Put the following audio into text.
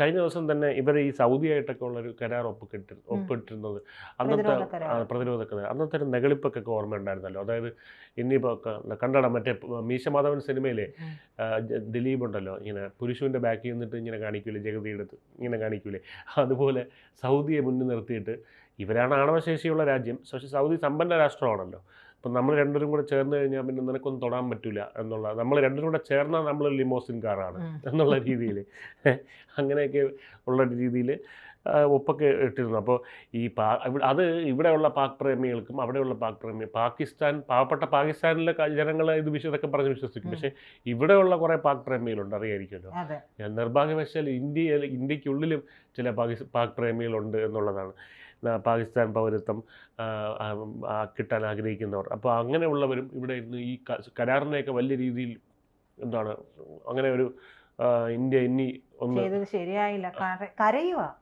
കഴിഞ്ഞ ദിവസം തന്നെ ഇവർ ഈ സൗദിയായിട്ടൊക്കെ ഉള്ളൊരു കരാർ ഒപ്പിട്ടി ഒപ്പിട്ടിരുന്നത്. അന്നത്തെ പ്രതിരോധ കരാർ. അന്നത്തെ ഒരു നെകളിപ്പൊക്കെ ഓർമ്മ ഉണ്ടായിരുന്നല്ലോ അതായത് ഇനിയിപ്പോൾ കണ്ടട മറ്റേ മീശമാധവൻ സിനിമയിലെ. ദിലീപ് ഉണ്ടല്ലോ. ഇങ്ങനെ പുരുഷുവിന്റെ ബാക്കിൽ നിന്നിട്ട് ഇങ്ങനെ കാണിക്കൂലേ ജഗതിയെടുത്ത് ഇങ്ങനെ കാണിക്കൂലേ. അതുപോലെ സൗദിയെ മുന്നിൽ നിർത്തിയിട്ട് ഇവരാണ് ആണവശേഷിയുള്ള രാജ്യം. പക്ഷേ സൗദി സമ്പന്ന രാഷ്ട്രമാണല്ലോ. അപ്പം നമ്മൾ രണ്ടുപേരും കൂടെ ചേർന്ന് കഴിഞ്ഞാൽ പിന്നെ നിനക്കൊന്നും തൊടാൻ പറ്റില്ല എന്നുള്ള നമ്മൾ രണ്ടുപേരും കൂടെ ചേർന്നാൽ നമ്മൾ ലിമോസിൻ കാറാണ്. എന്നുള്ള രീതിയിൽ അങ്ങനെയൊക്കെ ഉള്ള രീതിയിൽ ഒപ്പൊക്കെ ഇട്ടിരുന്നു. അപ്പോൾ ഈ പാ അത് ഇവിടെയുള്ള പാക് പ്രേമികൾക്കും അവിടെയുള്ള പാക് പ്രേമി പാകിസ്ഥാൻ പാവപ്പെട്ട പാകിസ്ഥാനിലെ ജനങ്ങൾ ഇത് വിശ്വതൊക്കെ പറഞ്ഞ് വിശ്വസിക്കും. പക്ഷേ ഇവിടെയുള്ള കുറേ പാക് പ്രേമികളുണ്ട് അറിയായിരിക്കുമല്ലോ. ഞാൻ നിർഭാഗ്യവശാൽ ഇന്ത്യയിൽ ഇന്ത്യക്കുള്ളിലും ചില പാകിസ് പാക് പ്രേമികളുണ്ട് എന്നുള്ളതാണ്. പാകിസ്ഥാൻ പൗരത്വം കിട്ടാൻ ആഗ്രഹിക്കുന്നവർ. അപ്പോൾ അങ്ങനെയുള്ളവരും ഇവിടെ ഇരുന്ന് ഈ കരാറിനെയൊക്കെ വലിയ രീതിയിൽ എന്താണ് അങ്ങനെ ഒരു ഇന്ത്യ ഇനി ഒന്ന് ശരിയായില്ല. കര- കരയുവാ.